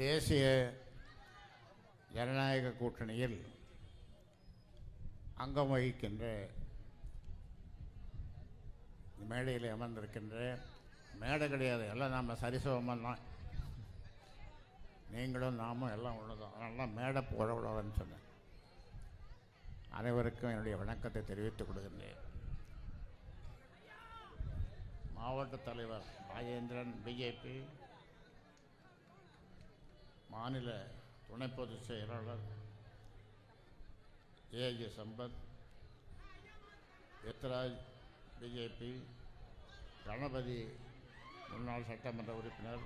தேசிய ஜனநாயக கூட்டணியில் அங்கம் வகிக்கின்ற மேடையில் அமர்ந்திருக்கின்ற மேடை கிடையாது. எல்லாம் நாம் சரிசமமாக தான் நீங்களும் நாமும் எல்லாம் உள்ளதும் அதனால மேடை போட சொன்னேன். அனைவருக்கும் என்னுடைய வணக்கத்தை தெரிவித்துக் கொள்கின்றேன். மாவட்ட தலைவர் ராஜேந்திரன் பிஜேபி மாநில துணை பொதுச் செயலாளர் A A Sampath Ethraj BJP Ganapathi முன்னாள் சட்டமன்ற உறுப்பினர்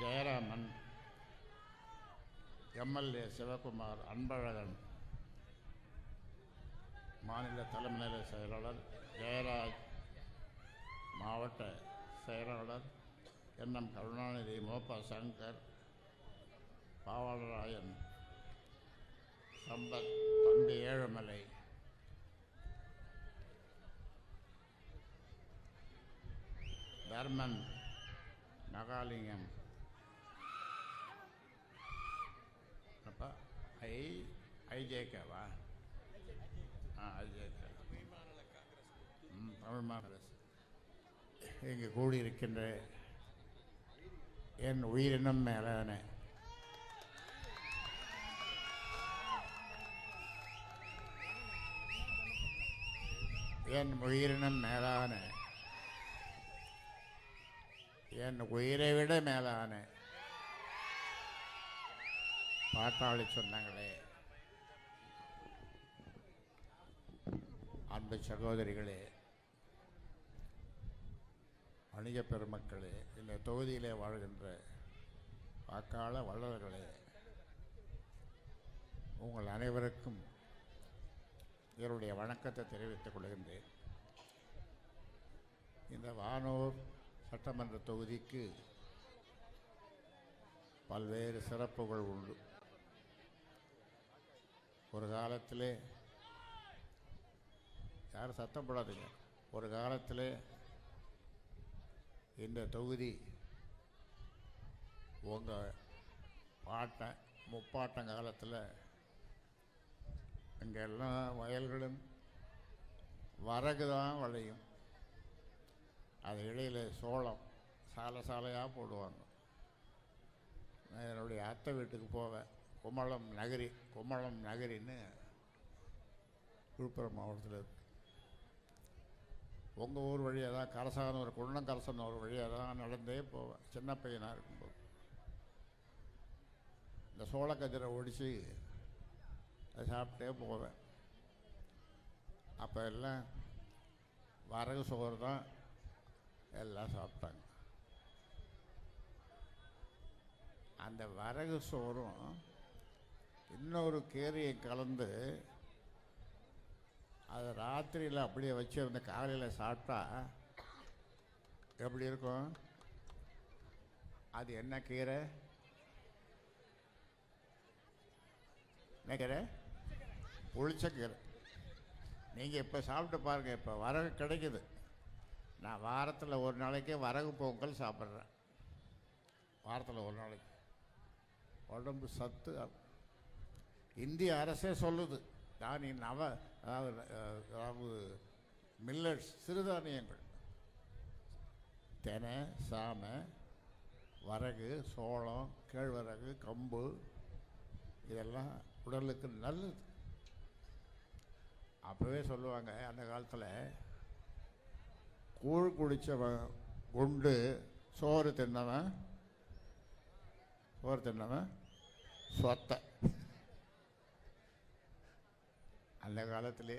ஜெயராமன் எம்எல்ஏ சிவகுமார் அன்பழகன் மாநில தலைமை செயலாளர் ஜெயராஜ் மாவட்ட செயலாளர் என்எம் கருணாநிதி மோபா சங்கர் பாவாளராயன் சம்பத் தம்பி ஏழுமலை. தர்மன் நகாலிங்கம். அப்பா ஐ ஐஜேகேவா? ஆ ஐஜேகே. ம் தமிழ் மாநில இங்கே கூடியிருக்கின்ற என் உயிரினம் மேலான என் உயிரினம் மேலான என் உயிரை விட மேலான பாட்டாளி சொந்தங்களே அன்பு சகோதரிகளே வணிக பெருமக்களே இந்த தொகுதியிலே வாழ்கின்ற வாக்காள வல்லர்களே உங்கள் அனைவருக்கும் என்னுடைய வணக்கத்தை தெரிவித்துக் கொள்கின்றேன். இந்த வானூர் சட்டமன்ற தொகுதிக்கு பல்வேறு சிறப்புகள் உண்டு. ஒரு காலத்திலே யாரும் சத்தம் போடாதீங்க. ஒரு காலத்திலே இந்த தொகுதி உங்கள் பாட்டன் முப்பாட்டன் காலத்தில் இங்கே எல்லா வயல்களும் வரகு தான் விளையும். அது இடையில் சோளம் சாலை சாலையாக போடுவாங்க. நான் என்னுடைய அத்தை வீட்டுக்கு போவேன் குமளம் நகரி குமளம் நகரின்னு விழுப்புரம் மாவட்டத்தில் இருக்கு. உங்கள் ஊர் வழியாக தான் கரசான ஒரு கரசன் ஒரு வழியாக தான் நடந்தே போவேன். சின்ன பையனாக இருக்கும்போது. இந்த சோளக்கதிரை ஒடிச்சு அதை சாப்பிட்டே போவேன். அப்போ எல்லாம் வரகு சோறு தான் எல்லாம் சாப்பிட்டாங்க. அந்த வரகு சோறும் இன்னொரு கீரையை கலந்து அதை ராத்திரியில் அப்படியே வச்சுருந்த காலையில் சாப்பிட்டா எப்படி இருக்கும்? அது என்ன கீரை? என்ன கீரை? புளிச்சக்கீரை நீங்கள் இப்போ சாப்பிட்டு பாருங்கள் இப்போ வரகு கிடைக்குது. நான் வாரத்தில் ஒரு நாளைக்கு வரகு பொங்கல் சாப்பிட்றேன். வாரத்தில் ஒரு நாளைக்கு. உடம்பு சத்து இந்திய அரசே சொல்லுது தானி நவ அதாவது அதாவது மில்லட்ஸ் சிறுதானியங்கள். தெனை சாமை வரகு சோளம் கேழ்வரகு கம்பு இதெல்லாம் உடலுக்கு நல்லது. அப்போவே சொல்லுவாங்க அந்த காலத்தில் கூழ் குடித்தவன் குண்டு சோறு தின்னவன் சோறு தின்னவன் சொத்தை. அந்த காலத்திலே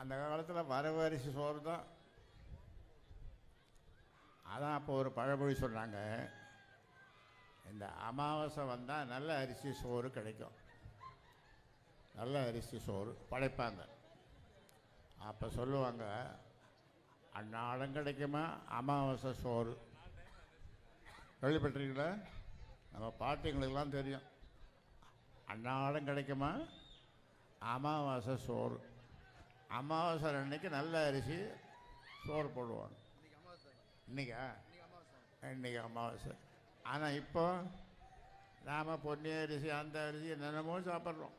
அந்த காலத்தில் வரவரிசி சோறு தான். அதான் அப்போ ஒரு பழமொழி சொன்னாங்க இந்த அமாவாசை வந்தால் நல்ல அரிசி சோறு கிடைக்கும். நல்ல அரிசி சோறு படைப்பாங்க. அப்போ சொல்லுவாங்க அன்னாடம் கிடைக்குமா? அமாவாசை சோறு. கேள்விப்பட்டிருக்கீங்களா? நம்ம பாட்டிங்களுக்கெல்லாம் தெரியும். அன்னாடம் கிடைக்குமா? அமாவாசை சோறு. அமாவாசை அன்னைக்கு நல்ல அரிசி சோறு போடுவாங்க. இன்னைக்கா? இன்னைக்கு அமாவாசை. ஆனால் இப்போ நாம் பொன்னி அரிசி அந்த அரிசி என்னென்னமோ சாப்பிட்றோம்.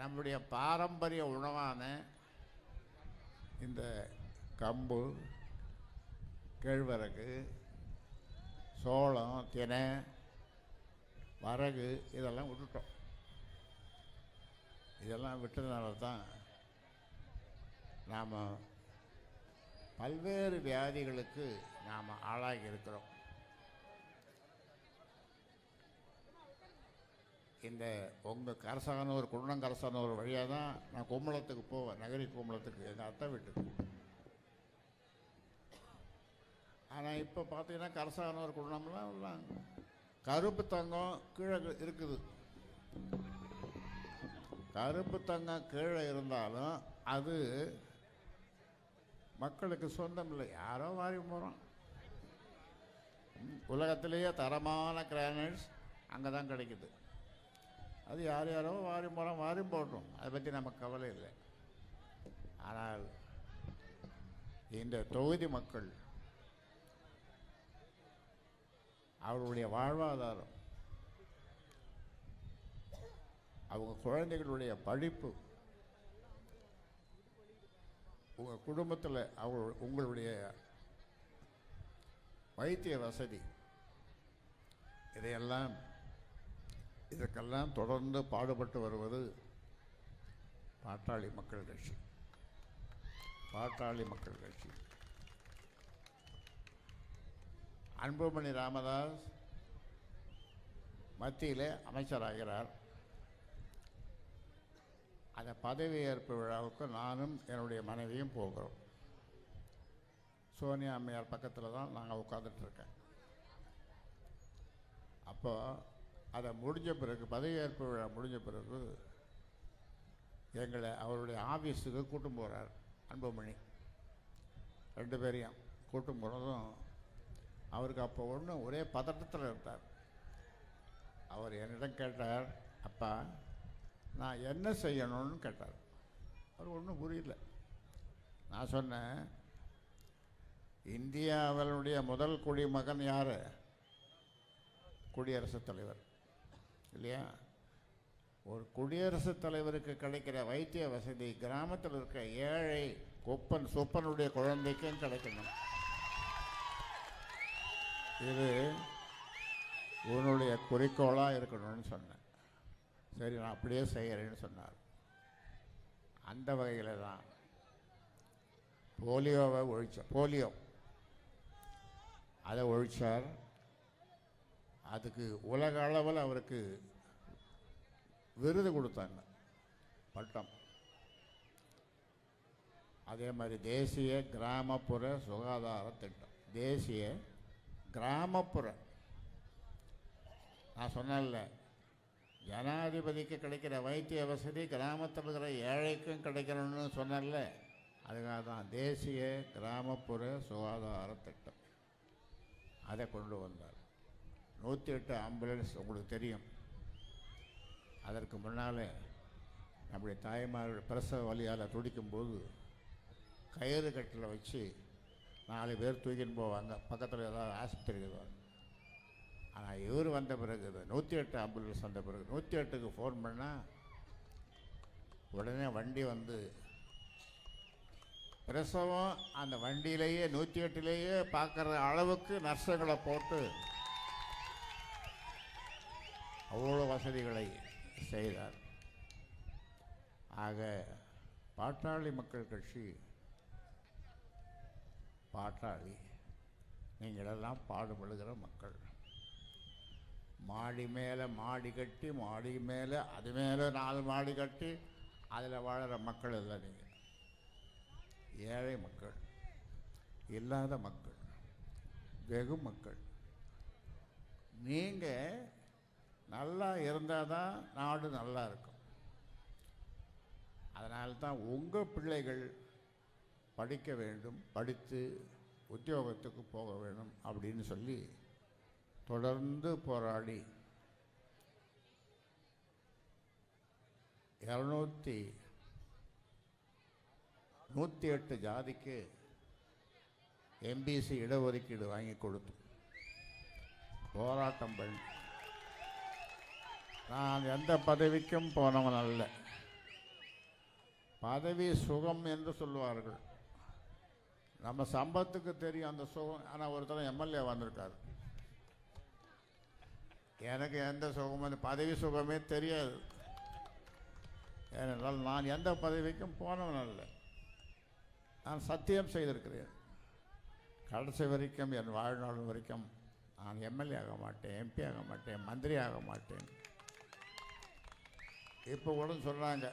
நம்முடைய பாரம்பரிய உணவான இந்த கம்பு கேழ்வரகு சோளம் தினை வரகு இதெல்லாம் விட்டுட்டோம். இதெல்லாம் விட்டதுனால தான் நாம் பல்வேறு வியாதிகளுக்கு நாம் ஆளாகி இருக்கிறோம். இந்த உங்கள் கரசானூர் குருணங்கரசானூர் வழியாக தான் நான் கும்பலத்துக்கு போவேன் நகரி கும்பலத்துக்கு எங்கள் அத்தை வீட்டுக்கு. ஆனால் இப்போ பார்த்தீங்கன்னா கரசானவர் குருணம்லாம் எல்லாம் கருப்பு தங்கம் கீழே இருக்குது. கருப்பு தங்கம் கீழே இருந்தாலும் அது மக்களுக்கு சொந்தம் இல்லை. யாரோ வாரி போகிறோம் உலகத்திலேயே தரமான கிரானைட்ஸ் அங்கே தான் கிடைக்குது. அது யார் யாரோ வாரி போகிறோம் வாரி போட்டோம். அதை பற்றி நமக்கு கவலை இல்லை. ஆனால் இந்த தொகுதி மக்கள் அவர்களுடைய வாழ்வாதாரம் அவங்க குழந்தைகளுடைய படிப்பு உங்கள் குடும்பத்தில் அவங்க உங்களுடைய வைத்திய வசதி இதையெல்லாம் இதற்கெல்லாம் தொடர்ந்து பாடுபட்டு வருவது பாட்டாளி மக்கள் கட்சி. பாட்டாளி மக்கள் கட்சி. அன்புமணி ராமதாஸ் மத்தியிலே அமைச்சராகிறார். அந்த பதவியேற்பு விழாவுக்கு நானும் என்னுடைய மனைவியும் போகிறோம். சோனியா அம்மையார் பக்கத்தில் தான் நாங்கள் உட்காந்துட்ருக்கேன் அப்போது அதை முடிஞ்ச பிறகு பதவியேற்பு விழா முடிஞ்ச பிறகு எங்களை அவருடைய ஆஃபீஸுக்கு கூட்டும் போகிறார் அன்புமணி. ரெண்டு பேரையும் கூட்டும் போனதும் அவருக்கு அப்போ ஒன்றும் ஒரே பதட்டத்தில் இருந்தார். அவர் என்னிடம் கேட்டார் அப்பா நான் என்ன செய்யணும்னு கேட்டார். அவர் ஒன்றும் புரியல. நான் சொன்னேன் இந்தியாவினுடைய முதல் குடிமகன் யார்? குடியரசுத் தலைவர். இல்லையா? ஒரு குடியரசுத் தலைவருக்கு கிடைக்கிற வைத்திய வசதி கிராமத்தில் இருக்கிற ஏழை கொப்பன் சொப்பனுடைய குழந்தைக்கும் கிடைக்கணும். இது உன்னுடைய குறிக்கோளாக இருக்கணும்னு சொன்னேன். சரி நான் அப்படியே செய்கிறேன்னு சொன்னார். அந்த வகையில் தான் போலியோவை ஒழிச்ச போலியோ. அதை ஒழித்தார் அதுக்கு உலக அளவில் அவருக்கு விருது கொடுத்தாங்க. பட்டம். அதே மாதிரி தேசிய கிராமப்புற சுகாதார திட்டம். தேசிய கிராமப்புற. நான் சொன்னேன்ல ஜனாதிபதிக்கு கிடைக்கிற வைத்திய வசதி கிராமத்தில் இருக்கிற ஏழைக்கும் கிடைக்கணும்னு சொன்னேன்ல அதுக்காக தான் தேசிய கிராமப்புற சுகாதார திட்டம். அதை கொண்டு வந்தார். நூற்றி எட்டு ஆம்புலன்ஸ் உங்களுக்கு தெரியும். அதற்கு முன்னாலே நம்முடைய தாய்மார்கள் பிரசவ வழியால் துடிக்கும்போது கயிறு கட்டில் வச்சு நாலு பேர் தூக்கின்னு போவாங்க. பக்கத்தில் ஏதாவது ஆஸ்பத்திரி இருக்குதோ ஆனால் இவர் வந்த பிறகு இது நூற்றி எட்டு ஆம்புலன்ஸ் வந்த பிறகு நூற்றி எட்டுக்கு ஃபோன் பண்ணால் உடனே வண்டி வந்து பிரசவம் அந்த வண்டியிலேயே நூற்றி எட்டுலேயே பார்க்குற அளவுக்கு நர்ஸுங்களை போட்டு அவ்வளோ வசதிகளை செய்தார். ஆக பாட்டாளி மக்கள் கட்சி பாட்டாளி நீங்களெல்லாம் பாடுபடுகிற மக்கள். மாடி மேலே மாடி கட்டி மாடி மேலே அது மேலே நாலு மாடி கட்டி அதில் வாழ்கிற மக்கள் இல்லை நீங்கள் ஏழை மக்கள் இல்லாத மக்கள் வெகு மக்கள். நீங்கள் நல்லா இருந்தால் தான் நாடு நல்லா இருக்கும். அதனால் தான் உங்கள் பிள்ளைகள் படிக்க வேண்டும் படித்து உத்தியோகத்துக்கு போக வேண்டும் அப்படின்னு சொல்லி தொடர்ந்து போராடி இரநூத்தி நூற்றி எட்டு ஜாதிக்கு எம்பிசி இடஒதுக்கீடு வாங்கி கொடுத்தோம். போராட்டம் பண்ணி நான் எந்த பதவிக்கும் போனவன் அல்ல. பதவி சுகம் என்று சொல்லுவார்கள். நம்ம சம்பத்துக்கு தெரியும் அந்த சுகம். ஆனால் ஒருத்தர் எம்எல்ஏ வந்திருக்காரு. எனக்கு எந்த சுகமும் பதவி சுகமே தெரியாது. ஏனென்றால் நான் எந்த பதவிக்கும் போனவன் அல்ல. நான் சத்தியம் செய்திருக்கிறேன். கடைசி வரைக்கும் என் வாழ்நாள் வரைக்கும் நான் எம்எல்ஏ ஆக மாட்டேன் எம்பி ஆக மாட்டேன் மந்திரி ஆக மாட்டேன். இப்போ கூட சொன்னாங்க.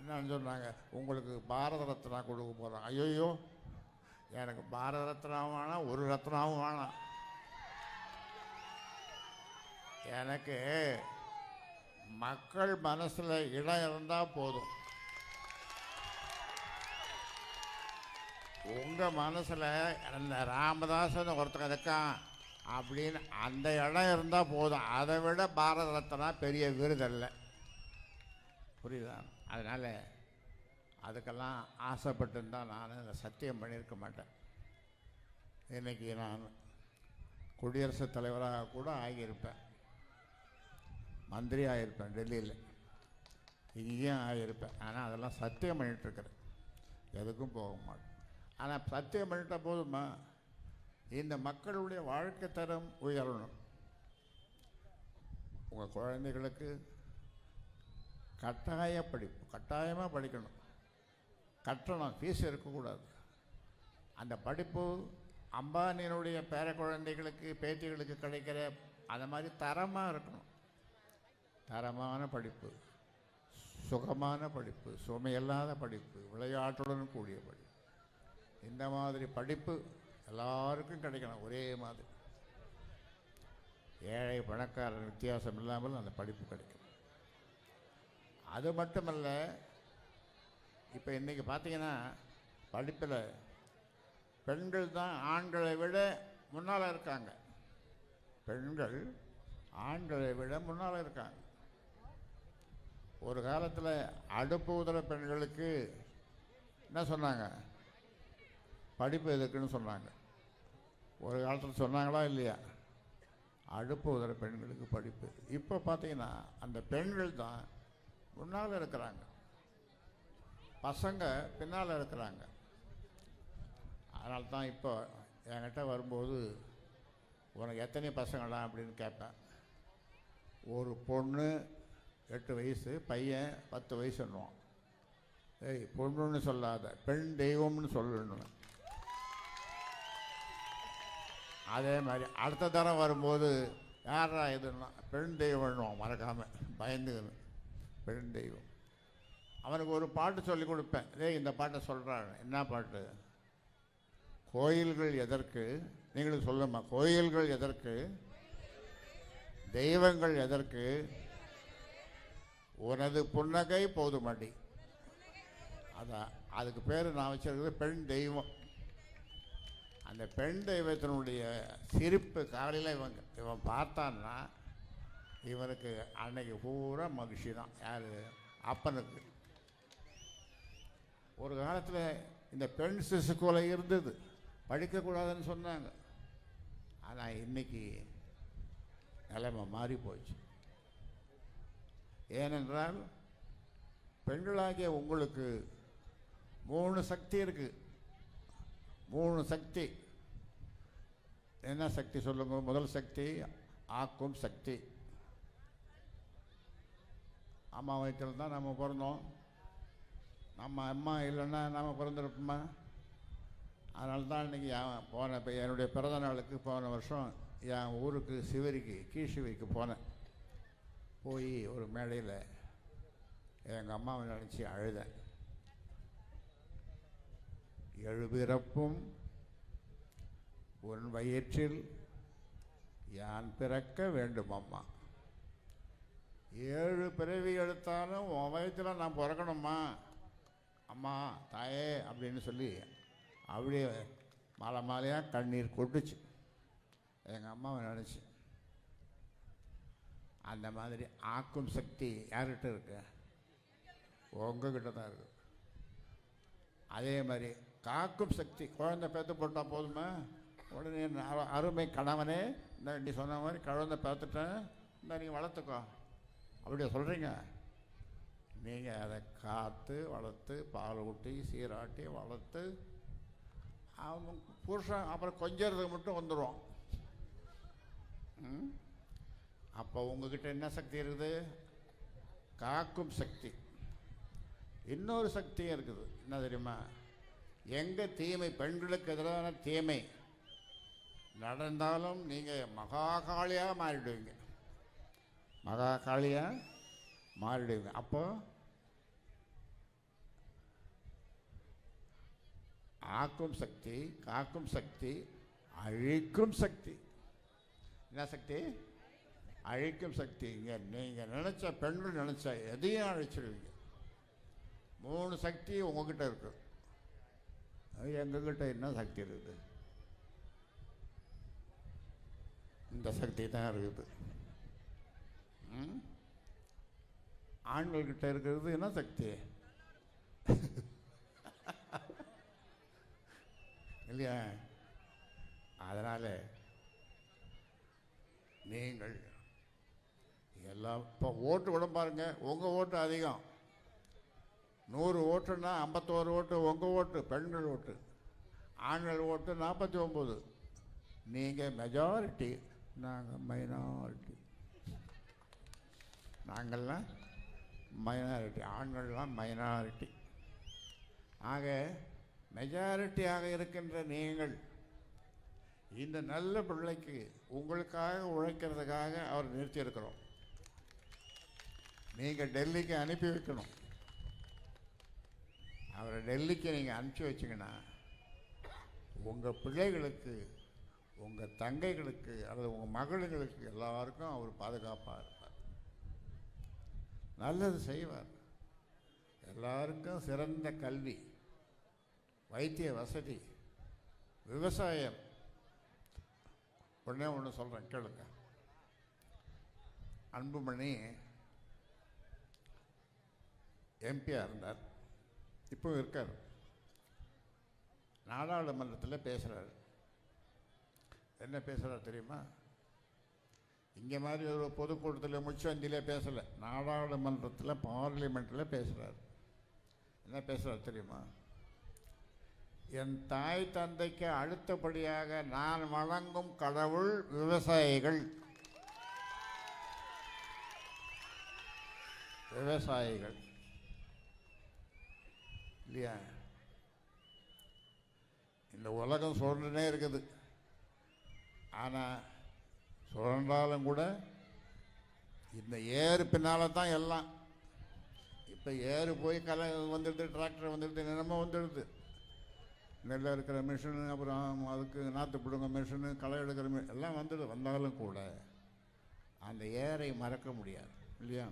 என்னன்னு சொன்னாங்க? உங்களுக்கு பாரத ரத்னா கொடுக்க போகிறோம் ஐயோயோ எனக்கு பாரத ரத்னாவும் வேணாம் ஒரு ரத்னாவும் வேணாம். எனக்கு மக்கள் மனசில் இடம் இருந்தால் போதும். உங்கள் மனசில் அந்த ராமதாசன் ஒருத்தன் இருக்கான். அப்படின்னு அந்த இடம் இருந்தால் போதும். அதை விட பாரத ரத்னா பெரிய விருதல்ல. புரியுதா? அதனால் அதுக்கெல்லாம் ஆசைப்பட்டுருந்தா நான் இந்த சத்தியம் பண்ணியிருக்க மாட்டேன். இன்றைக்கி நான் குடியரசுத் தலைவராக கூட ஆகியிருப்பேன். மந்திரி ஆகியிருப்பேன் டெல்லியில். இங்கேயும் ஆகியிருப்பேன். ஆனால் அதெல்லாம் சத்தியம் பண்ணிகிட்ருக்கிறேன் எதுக்கும் போக மாட்டேன். ஆனால் சத்தியம் பண்ணிட்ட போதுமா? இந்த மக்களுடைய வாழ்க்கை தரம் உயரணும். உங்கள் குழந்தைகளுக்கு கட்டாய படிப்பு கட்டாயமாக படிக்கணும். கட்டணம் ஃபீஸ் இருக்கக்கூடாது. அந்த படிப்பு அம்பானியினுடைய பேர குழந்தைகளுக்கு பேத்திகளுக்கு கிடைக்கிற அந்த மாதிரி தரமாக இருக்கணும். தரமான படிப்பு சுகமான படிப்பு சுமையில்லாத படிப்பு விளையாட்டுடன் கூடிய படிப்பு. இந்த மாதிரி படிப்பு எல்லாருக்கும் கிடைக்கணும் ஒரே மாதிரி. ஏழை பணக்காரன் வித்தியாசம் இல்லாமல் அந்த படிப்பு கிடைக்கும். அது மட்டுமல்ல இப்போ இன்றைக்கி பார்த்தீங்கன்னா படிப்பில் பெண்கள் தான் ஆண்களை விட முன்னால் இருக்காங்க. பெண்கள் ஆண்களை விட முன்னால் இருக்காங்க. ஒரு காலத்தில் அடுப்பு உதர பெண்களுக்கு என்ன சொன்னாங்க? படிப்பு எதுக்குன்னு சொன்னாங்க. ஒரு காலத்தில் சொன்னாங்களா இல்லையா? அடுப்பு உதற பெண்களுக்கு படிப்பு. இப்போ பார்த்தீங்கன்னா அந்த பெண்கள் தான் முன்னால் இருக்கிறாங்க. பசங்க பின்னால் இருக்கிறாங்க. அதனால தான் இப்போ என்கிட்ட வரும்போது உனக்கு எத்தனை பசங்களா அப்படின்னு கேட்பேன். ஒரு பொண்ணு எட்டு வயசு பையன் பத்து வயசுன்னுவான். ஏய் பொண்ணுன்னு சொல்லாத பெண் தெய்வம்னு சொல்லணும் அதே மாதிரி அடுத்த தரம் வரும்போது யாரா இதுன்னா பெண் தெய்வம் மறக்காமல் பயந்துக்கணும். பெண் தெய்வம். அவனுக்கு ஒரு பாட்டு சொல்லி கொடுப்பேன். டேய் இந்த பாட்டை சொல்கிறான் என்ன பாட்டு? கோயில்கள் எதற்கு? நீங்களும் சொல்லுமா கோயில்கள் எதற்கு? தெய்வங்கள் எதற்கு? உனது புன்னகை போதுமடி. அதான். அதுக்கு பேர் நான் வச்சிருக்கிறது பெண் தெய்வம். அந்த பெண் தெய்வத்தினுடைய சிரிப்பு காலையில் இவன் இவன் பார்த்தான்னா இவனுக்கு அன்னைக்கு பூரா மகிழ்ச்சி தான். யார்? அப்பனுக்கு. ஒரு காலத்தில் இந்த பெண் சிசுக்கொலை இருந்தது. படிக்கக்கூடாதுன்னு சொன்னாங்க. ஆனால் இன்றைக்கி நிலைமை மாறி போச்சு. ஏனென்றால் பெண்களாகிய உங்களுக்கு மூணு சக்தி இருக்குது மூணு சக்தி. என்ன சக்தி சொல்லுங்க? முதல் சக்தி ஆக்கும் சக்தி. அம்மா வயிற்றில் தான் நம்ம பிறந்தோம். நம்ம அம்மா இல்லைன்னா நம்ம பிறந்திருப்போமா? அதனால தான் இன்றைக்கி என் போன இப்போ என்னுடைய பிறந்த நாளுக்கு போன வருஷம் என் ஊருக்கு சிவரிக்கு கீழ்சிவரிக்கு போனேன். போய் ஒரு மேடையில் எங்கள் அம்மாவை நினச்சி அழுதேன். எழுபிறப்பும் உன் வயிற்றில் யான் பிறக்க வேண்டும் அம்மா. ஏழு பிறவி எடுத்தாலும் உன் வயிற்றில் நான் பிறக்கணுமா அம்மா தாயே அப்படின்னு சொல்லி அப்படியே மாலை மாலையாக கண்ணீர் கொட்டுச்சு. எங்கள் அம்மாவை நினச்சி. அந்த மாதிரி ஆக்கும் சக்தி யார்கிட்ட இருக்கு? உங்ககிட்ட தான் இருக்கு. அதே மாதிரி காக்கும் சக்தி குழந்தை பேத்து போட்டால் போதுமா? உடனே அரு- அருமை கணவனே இந்த நீ சொன்ன மாதிரி குழந்தை பார்த்துட்டேன். இந்த நீங்கள் வளர்த்துக்கோ. அப்படி சொல்கிறீங்க நீங்கள் அதை காத்து வளர்த்து பால் ஊட்டி சீராட்டி வளர்த்து அவங்க புருஷன் அப்புறம் கொஞ்சறதுக்கு மட்டும் வந்துடும் ம்? அப்போ உங்ககிட்ட என்ன சக்தி இருக்குது? காக்கும் சக்தி. இன்னொரு சக்தியும் இருக்குது. என்ன தெரியுமா? எங்கே தீமை பெண்களுக்கு எதிரான தீமை. நடந்தாலும் நீங்கள் மகாகாளியாக மாறிடுவீங்க. மகாகாளியாக மாறிடுவீங்க. அப்போ ஆக்கும் சக்தி காக்கும் சக்தி அழிக்கும் சக்தி. என்ன சக்தி? அழிக்கும் சக்தி. இங்கே நீங்கள் நினச்ச பெண்கள் நினச்ச எதையும் அழைச்சிடுவீங்க மூணு சக்தி உங்ககிட்ட இருக்கு. அது எங்ககிட்ட என்ன சக்தி இருக்குது? இந்த சக்தி தான் இருக்குது. ம்? ஆண்கள்கிட்ட இருக்கிறது என்ன சக்தி? இல்லையா? அதனால் நீங்கள் எல்லாம் இப்போ ஓட்டு விட பாருங்க. உங்கள் ஓட்டு அதிகம். நூறு ஓட்டுன்னா ஐம்பத்தோரு ஓட்டு உங்கள் ஓட்டு பெண்கள் ஓட்டு. ஆண்கள் ஓட்டு நாற்பத்தி ஒம்பது நீங்கள் மெஜாரிட்டி நாங்கள் மைனாரிட்டி நாங்கள்லாம் மைனாரிட்டி ஆண்கள்லாம் மைனாரிட்டி ஆக மெஜாரிட்டியாக இருக்கின்ற நீங்கள் இந்த நல்ல பிள்ளைக்கு உங்களுக்காக உழைக்கிறதுக்காக அவர் நிறுத்தியிருக்கிறோம் நீங்கள் டெல்லிக்கு அனுப்பி வைக்கணும். அவரை டெல்லிக்கு நீங்கள் அனுப்பிச்சி வச்சிங்கன்னா உங்கள் பிள்ளைகளுக்கு உங்கள் தங்கைகளுக்கு அல்லது உங்கள் மகளுங்களுக்கு எல்லாருக்கும் அவர் பாதுகாப்பாக இருப்பார். நல்லது செய்வார். எல்லாருக்கும் சிறந்த கல்வி வைத்திய வசதி விவசாயம். உடனே ஒன்று சொல்கிறேன் கேளுங்க. அன்புமணி எம்பியாக இருந்தார். இப்போ இருக்கார். நாடாளுமன்றத்தில் பேசுகிறார் என்ன பேசுகிறார் தெரியுமா? இங்கே மாதிரி ஒரு பொதுக்கூட்டத்தில் முச்சந்தியில் பேசலை. நாடாளுமன்றத்தில் பார்லிமெண்ட்டில் பேசுகிறார் என்ன பேசுகிறார் தெரியுமா? என் தாய் தந்தைக்கு அடுத்தபடியாக நான் வழங்கும் கடவுள் விவசாயிகள். விவசாயிகள். இல்லையா? இந்த உலகம் சுழண்டுனே இருக்குது. ஆனால் சுழன்றாலும் கூட இந்த ஏறு பின்னால் தான் எல்லாம். இப்போ ஏறு போய் கலை வந்துடுது டிராக்டர் வந்துடுது என்னமோ வந்துடுது. நெல் இருக்கிற மிஷினு அப்புறம் அதுக்கு நாற்று பிடுங்க மிஷினு களை எடுக்கிற மி எல்லாம் வந்துடுது வந்தாலும் கூட அந்த ஏரை மறக்க முடியாது இல்லையா?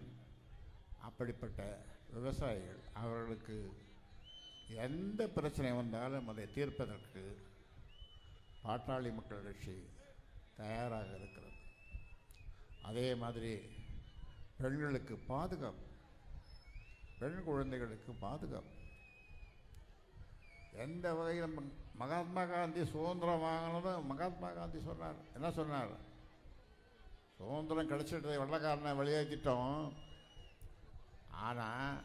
அப்படிப்பட்ட விவசாயிகள் அவர்களுக்கு எந்த பிரச்சனை வந்தாலும் அதை தீர்ப்பதற்கு பாட்டாளி மக்கள் கட்சி தயாராக இருக்கிறது. அதே மாதிரி பெண்களுக்கு பாதுகாப்பு பெண் குழந்தைகளுக்கு பாதுகாப்பு. எந்த வகையில் மகாத்மா காந்தி சுதந்திரம் வாங்கினதும் மகாத்மா காந்தி சொன்னார். என்ன சொன்னார்? சுதந்திரம் கிடைச்சிட்டு வெள்ளக்காரனை வெளியேற்றிட்டோம். ஆனால்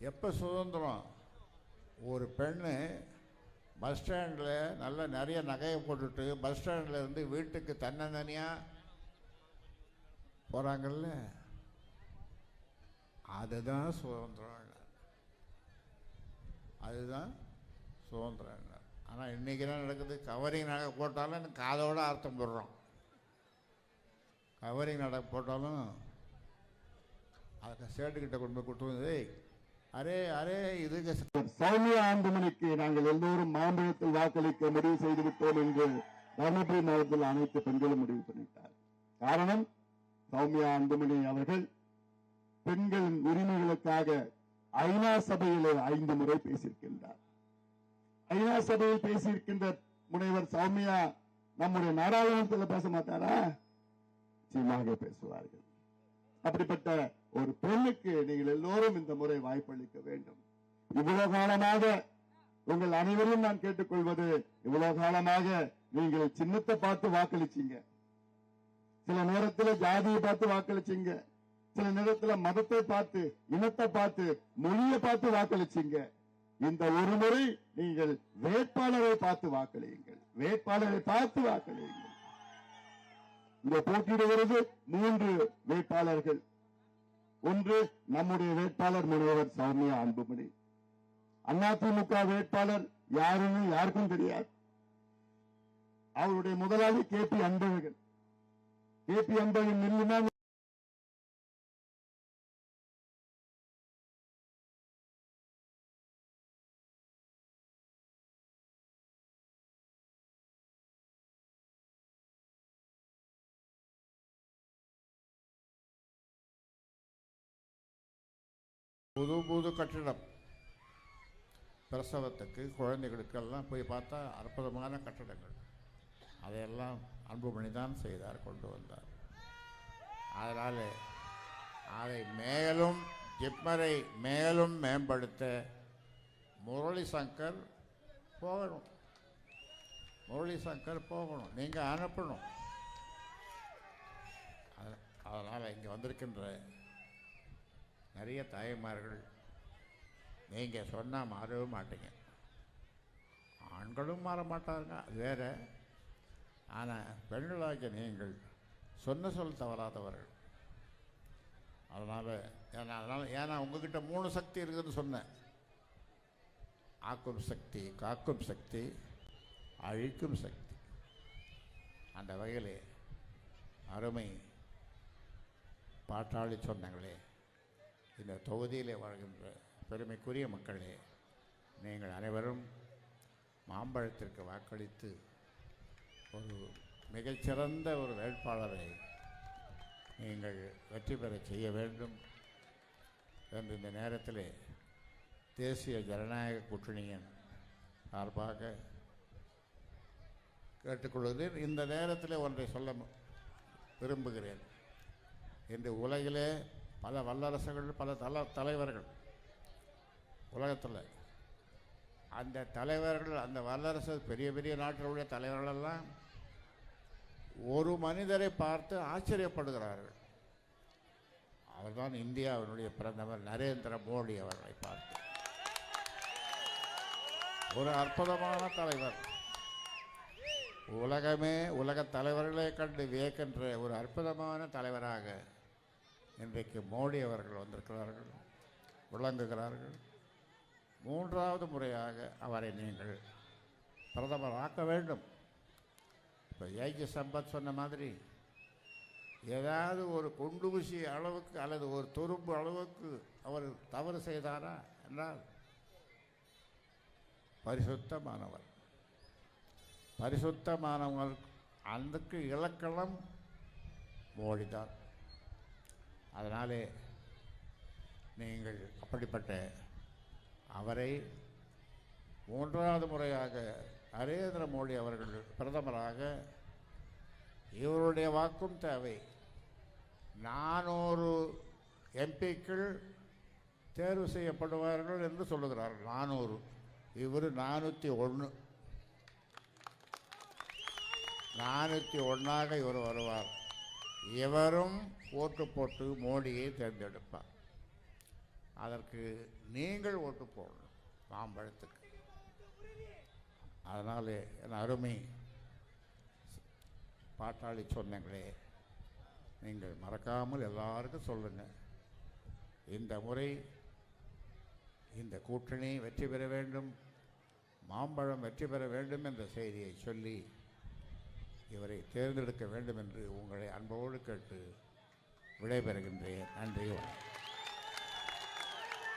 எப்போ சுதந்திரம்? ஒரு பெண்ணு பஸ் ஸ்டாண்டில் நல்ல நிறைய நகையை போட்டுட்டு பஸ் ஸ்டாண்டில் இருந்து வீட்டுக்கு தன்னந்தனியாக போகிறாங்கல்ல அதுதான் சுதந்திரம் அதுதான் சுதந்திரம் ஆனால் இன்றைக்கி தான் நடக்குது? கவரிங் நகை போட்டாலும் காதோட அர்த்தம் போடுறோம். கவரிங் நடை போட்டாலும் அதை சேட்டுக்கிட்ட கொண்டு போய் கொடுத்து அரே அரே இது சௌமியா ஆண்டுமணிக்கு நாங்கள் எல்லோரும் மாம்பழத்தில் வாக்களிக்க முடிவு செய்து விட்டோம் என்று தருமபுரி மாவட்டத்தில் அனைத்து பெண்களும் முடிவு பண்ணிட்டார் காரணம் சௌமியா ஆண்டுமணி அவர்கள் பெண்களின் உரிமைகளுக்காக ஐநா சபையிலே ஐந்து முறை பேசியிருக்கின்றார். ஐநா சபையில் பேசியிருக்கின்ற முனைவர் சௌமியா நம்முடைய நாடாளுமன்றத்தில் பேச மாட்டாரா? நிச்சயமாக பேசுவார்கள். அப்படிப்பட்ட ஒரு பெண்ணுக்கு நீங்கள் எல்லோரும் இந்த முறை வாய்ப்பளிக்க வேண்டும். இவ்வளவு காலமாக உங்கள் அனைவரையும் நான் கேட்டுக்கொள்வது இவ்வளவு காலமாக நீங்கள் சின்னத்தை பார்த்து வாக்களிச்சீங்க. சில நேரத்தில் ஜாதியை பார்த்து வாக்களிச்சீங்க. சில நேரத்துல மதத்தை பார்த்து இனத்தை பார்த்து மொழியை பார்த்து வாக்களிச்சீங்க. இந்த ஒரு முறை நீங்கள் வேட்பாளரை பார்த்து வாக்களியுங்கள். வேட்பாளரை பார்த்து வாக்களியுங்கள். இங்க போட்டியிடுகிறது மூன்று வேட்பாளர்கள். ஒன்று நம்முடைய வேட்பாளர் முனைவர் சௌமியா அன்புமணி. அதிமுக வேட்பாளர் யாருன்னு யாருக்கும் தெரியாது. அவருடைய முதலாளி K P Anbazhagan. K P Anbazhagan நில்லுனா புது புது கட்டிடம். பிரசவத்துக்கு குழந்தைகளுக்கெல்லாம் போய் பார்த்தா அற்புதமான கட்டடங்கள். அதையெல்லாம் அன்புமணி தான் செய்தார் கொண்டு வந்தார். அதனால் அதை மேலும் ஜிப்மரை மேலும் மேம்படுத்த முரளி சங்கர் போகணும். முரளி சங்கர் போகணும். நீங்கள் அனுப்பணும். அதனால் இங்கே வந்திருக்கின்ற நிறைய தாய்மார்கள் நீங்கள் சொன்னால் மாறவே மாட்டீங்க. ஆண்களும் மாற மாட்டாங்க அது வேற. ஆனால் பெண்களாகிய நீங்கள் சொன்ன சொல் தவறாதவர்கள். அதனால் ஏன்னா அதனால் ஏன்னா உங்ககிட்ட மூணு சக்தி இருக்குதுன்னு சொன்னேன். ஆக்கும் சக்தி காக்கும் சக்தி அழிக்கும் சக்தி. அந்த வகையில் அருமை பாட்டாளி சொன்னங்களே இந்த தொகுதியிலே வாழ்கின்ற பெருமைக்குரிய மக்களே நீங்கள் அனைவரும் மாம்பழத்திற்கு வாக்களித்து ஒரு மிகச்சிறந்த ஒரு வேட்பாளரை நீங்கள் வெற்றி பெற செய்ய வேண்டும் என்று இந்த நேரத்தில் தேசிய ஜனநாயக கூட்டணியின் சார்பாக கேட்டுக்கொள்கிறேன். இந்த நேரத்தில் ஒன்றை சொல்ல விரும்புகிறேன். இன்று உலகிலே பல வல்லரசுகள் பல தல தலைவர்கள். உலகத்தில் அந்த தலைவர்கள் அந்த வல்லரசு பெரிய பெரிய நாட்டிலுடைய தலைவர்களெல்லாம் ஒரு மனிதரை பார்த்து ஆச்சரியப்படுகிறார்கள். அவர்தான் இந்தியாவினுடைய பிரதமர் நரேந்திர மோடி அவர்களை பார்த்து. ஒரு அற்புதமான தலைவர். உலகமே உலக தலைவர்களை கண்டு வியக்கின்ற ஒரு அற்புதமான தலைவராக இன்றைக்கு மோடி அவர்கள் வந்திருக்கிறார்கள் விளங்குகிறார்கள். மூன்றாவது முறையாக அவரை நீங்கள் பிரதமர் ஆக்க வேண்டும். இப்போ ஏஜி சம்பத் சொன்ன மாதிரி ஏதாவது ஒரு குண்டு ஊசி அளவுக்கு அல்லது ஒரு துரும்பு அளவுக்கு அவர் தவறு செய்தாரா என்றால் பரிசுத்தமானவர். பரிசுத்தமானவர் அதுக்கு இலக்கணம் மோடிதான். அதனாலே நீங்கள் அப்படிப்பட்ட அவரை மூன்றாவது முறையாக நரேந்திர மோடி அவர்கள் பிரதமராக இவருடைய வாக்கும் தேவை. நானூறு எம்பிக்கள் தேர்வு செய்யப்படுவார்கள் என்று சொல்லுகிறார். நானூறு. இவர் நானூற்றி ஒன்று நானூற்றி ஒன்றாக இவர் வருவார். எவரும் ஓட்டு போட்டு மோடியை தேர்ந்தெடுப்பார். அதற்கு நீங்கள் ஓட்டு போடணும் மாம்பழத்துக்கு. அதனால் என் அருமை பாட்டாளி சொன்னங்களே நீங்கள் மறக்காமல் எல்லாருக்கும் சொல்லுங்கள் இந்த முறை இந்த கூட்டணி வெற்றி பெற வேண்டும் மாம்பழம் வெற்றி பெற வேண்டும் என்ற செய்தியை சொல்லி இவரை தேர்ந்தெடுக்க வேண்டும் என்று உங்களை அன்போடு கேட்டு விடைபெறுகின்றேன். நன்றி வணக்கம்.